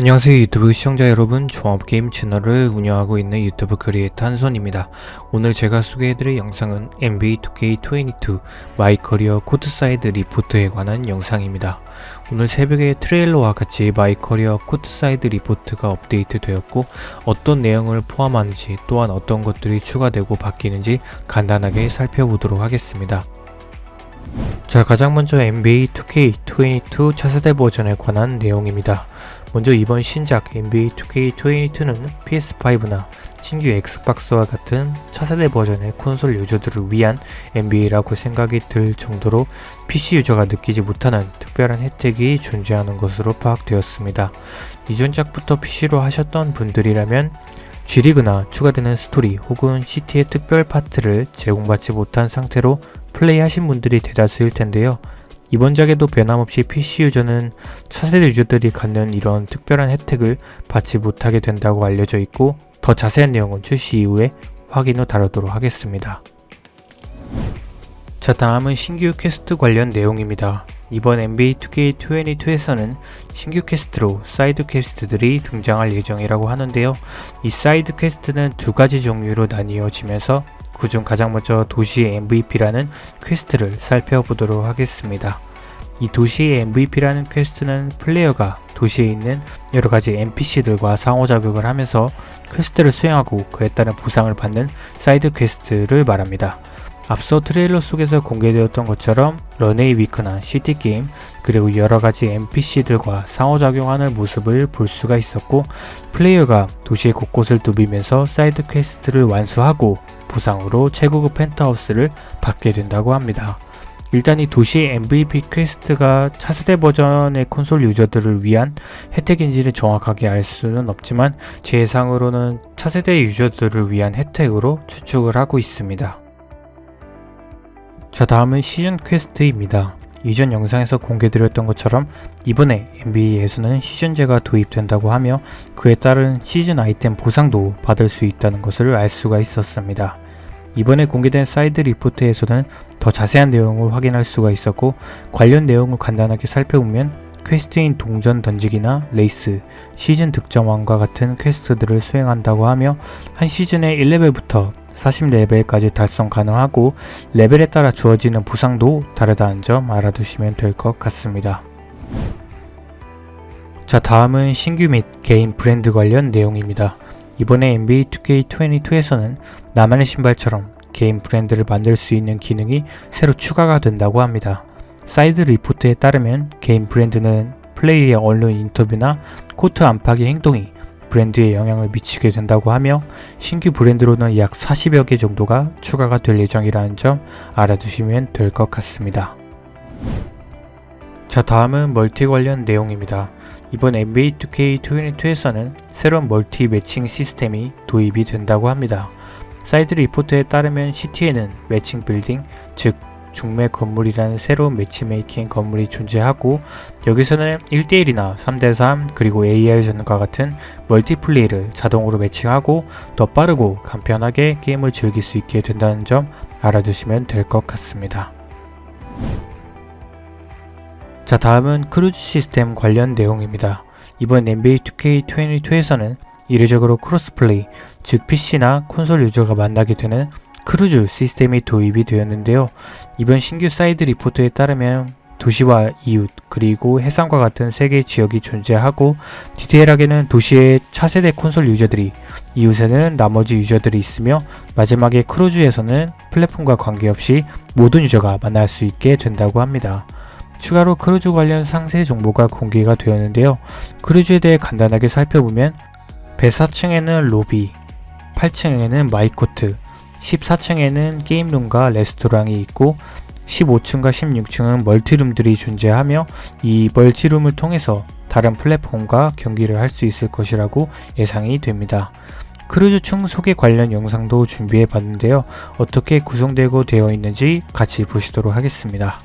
안녕하세요 유튜브 시청자 여러분. 종합게임 채널을 운영하고 있는 유튜브 크리에이터 한손입니다. 오늘 제가 소개해드릴 영상은 NBA 2K22 마이 커리어 코트사이드 리포트에 관한 영상입니다. 오늘 새벽에 트레일러와 같이 마이 커리어 코트사이드 리포트가 업데이트 되었고 어떤 내용을 포함하는지 또한 어떤 것들이 추가되고 바뀌는지 간단하게 살펴보도록 하겠습니다. 자 가장 먼저 NBA 2K22 차세대 버전에 관한 내용입니다. 먼저 이번 신작 NBA 2K22는 PS5나 신규 엑스박스와 같은 차세대 버전의 콘솔 유저들을 위한 NBA라고 생각이 들 정도로 PC 유저가 느끼지 못하는 특별한 혜택이 존재하는 것으로 파악되었습니다. 이전작부터 PC로 하셨던 분들이라면 G리그나 추가되는 스토리 혹은 CT의 특별 파트를 제공받지 못한 상태로 플레이하신 분들이 대다수일 텐데요. 이번 작에도 변함없이 PC 유저는 차세대 유저들이 갖는 이런 특별한 혜택을 받지 못하게 된다고 알려져 있고 더 자세한 내용은 출시 이후에 확인 후 다루도록 하겠습니다. 자 다음은 신규 퀘스트 관련 내용입니다. 이번 NBA 2K22에서는 신규 퀘스트로 사이드 퀘스트들이 등장할 예정이라고 하는데요. 이 사이드 퀘스트는 두 가지 종류로 나뉘어지면서 그중 가장 먼저 도시의 MVP라는 퀘스트를 살펴보도록 하겠습니다. 이 도시의 MVP라는 퀘스트는 플레이어가 도시에 있는 여러 가지 NPC들과 상호작용을 하면서 퀘스트를 수행하고 그에 따른 보상을 받는 사이드 퀘스트를 말합니다. 앞서 트레일러 속에서 공개되었던 것처럼 런웨이 위크나 시티게임 그리고 여러가지 NPC들과 상호작용하는 모습을 볼 수가 있었고 플레이어가 도시의 곳곳을 누비면서 사이드 퀘스트를 완수하고 보상으로 최고급 펜트하우스를 받게 된다고 합니다. 일단 이 도시의 MVP 퀘스트가 차세대 버전의 콘솔 유저들을 위한 혜택인지를 정확하게 알 수는 없지만 제 예상으로는 차세대 유저들을 위한 혜택으로 추측을 하고 있습니다. 자 다음은 시즌 퀘스트입니다. 이전 영상에서 공개드렸던 것처럼 이번에 NBA에서는 시즌제가 도입된다고 하며 그에 따른 시즌 아이템 보상도 받을 수 있다는 것을 알 수가 있었습니다. 이번에 공개된 사이드 리포트에서는 더 자세한 내용을 확인할 수가 있었고 관련 내용을 간단하게 살펴보면 퀘스트인 동전 던지기나 레이스, 시즌 득점왕과 같은 퀘스트들을 수행한다고 하며 한 시즌에 1레벨부터 40레벨까지 달성 가능하고 레벨에 따라 주어지는 보상도 다르다는 점 알아두시면 될 것 같습니다. 자 다음은 신규 및 개인 브랜드 관련 내용입니다. 이번에 NBA 2K22에서는 나만의 신발처럼 개인 브랜드를 만들 수 있는 기능이 새로 추가가 된다고 합니다. 사이드 리포트에 따르면 개인 브랜드는 플레이의 언론 인터뷰나 코트 안팎의 행동이 브랜드에 영향을 미치게 된다고 하며 신규 브랜드로는 약 40여 개 정도가 추가가 될 예정이라는 점 알아두시면 될 것 같습니다. 자 다음은 멀티 관련 내용입니다. 이번 NBA 2K22에서는 새로운 멀티 매칭 시스템이 도입이 된다고 합니다. 사이드 리포트에 따르면 시티에는 매칭 빌딩, 즉 중매 건물이라는 새로운 매치메이킹 건물이 존재하고 여기서는 1대1이나 3대3 그리고 AR전과 같은 멀티플레이를 자동으로 매칭하고 더 빠르고 간편하게 게임을 즐길 수 있게 된다는 점 알아두시면 될 것 같습니다. 자 다음은 크루즈 시스템 관련 내용입니다. 이번 NBA 2K22에서는 이례적으로 크로스플레이, 즉 PC나 콘솔 유저가 만나게 되는 크루즈 시스템이 도입이 되었는데요. 이번 신규 사이드 리포트에 따르면 도시와 이웃 그리고 해상과 같은 세 개의 지역이 존재하고 디테일하게는 도시의 차세대 콘솔 유저들이 이웃에는 나머지 유저들이 있으며 마지막에 크루즈에서는 플랫폼과 관계없이 모든 유저가 만날 수 있게 된다고 합니다. 추가로 크루즈 관련 상세 정보가 공개가 되었는데요. 크루즈에 대해 간단하게 살펴보면 배 4층에는 로비, 8층에는 마이코트, 14층에는 게임룸과 레스토랑이 있고 15층과 16층은 멀티룸들이 존재하며 이 멀티룸을 통해서 다른 플랫폼과 경기를 할 수 있을 것이라고 예상이 됩니다. 크루즈층 소개 관련 영상도 준비해 봤는데요. 어떻게 구성되고 되어 있는지 같이 보시도록 하겠습니다.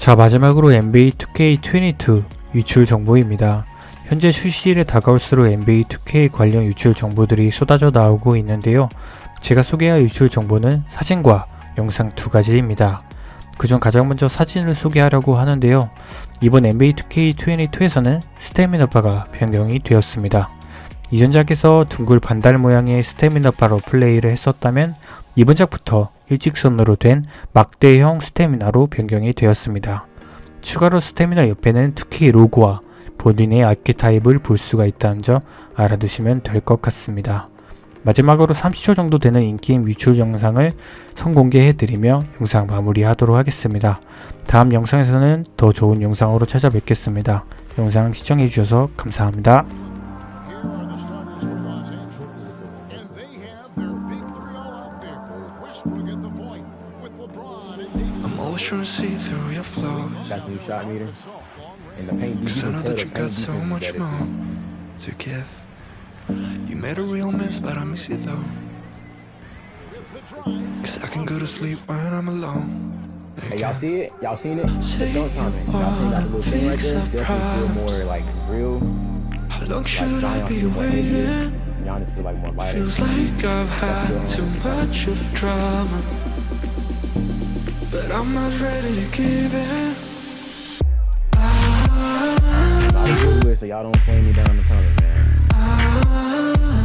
자 마지막으로 NBA 2K22 유출 정보입니다. 현재 출시일에 다가올수록 NBA 2K 관련 유출 정보들이 쏟아져 나오고 있는데요. 제가 소개할 유출 정보는 사진과 영상 두 가지입니다. 그중 가장 먼저 사진을 소개하려고 하는데요. 이번 NBA 2K22에서는 스태미너 바가 변경이 되었습니다. 이전작에서 둥글 반달 모양의 스태미너 바로 플레이를 했었다면 이번 작부터 일직선으로 된 막대형 스태미나로 변경이 되었습니다. 추가로 스태미나 옆에는 2K 로고와 본인의 아키타입을 볼 수가 있다는 점 알아두시면 될 것 같습니다. 마지막으로 30초 정도 되는 인게임 유출 영상을 선공개해드리며 영상 마무리하도록 하겠습니다. 다음 영상에서는 더 좋은 영상으로 찾아뵙겠습니다. 영상 시청해주셔서 감사합니다. I'm always trying to see through your flaws. Got some shot meter. And the paint Cause I you know that you got so much more to give. You made a real mess, but I miss you though. with the drive. Cause I can go to sleep when I'm alone. Hey, y'all see it? Y'all seen it? Dunk timing. you Y'all seen that little thing right there? Definitely feel more like real. How long Like should I be waiting? Giannis feel like more lighter. Feels like I've had too much of drama. But I'm not ready to give in. Good so y'all don't flame me down in the comments, man. I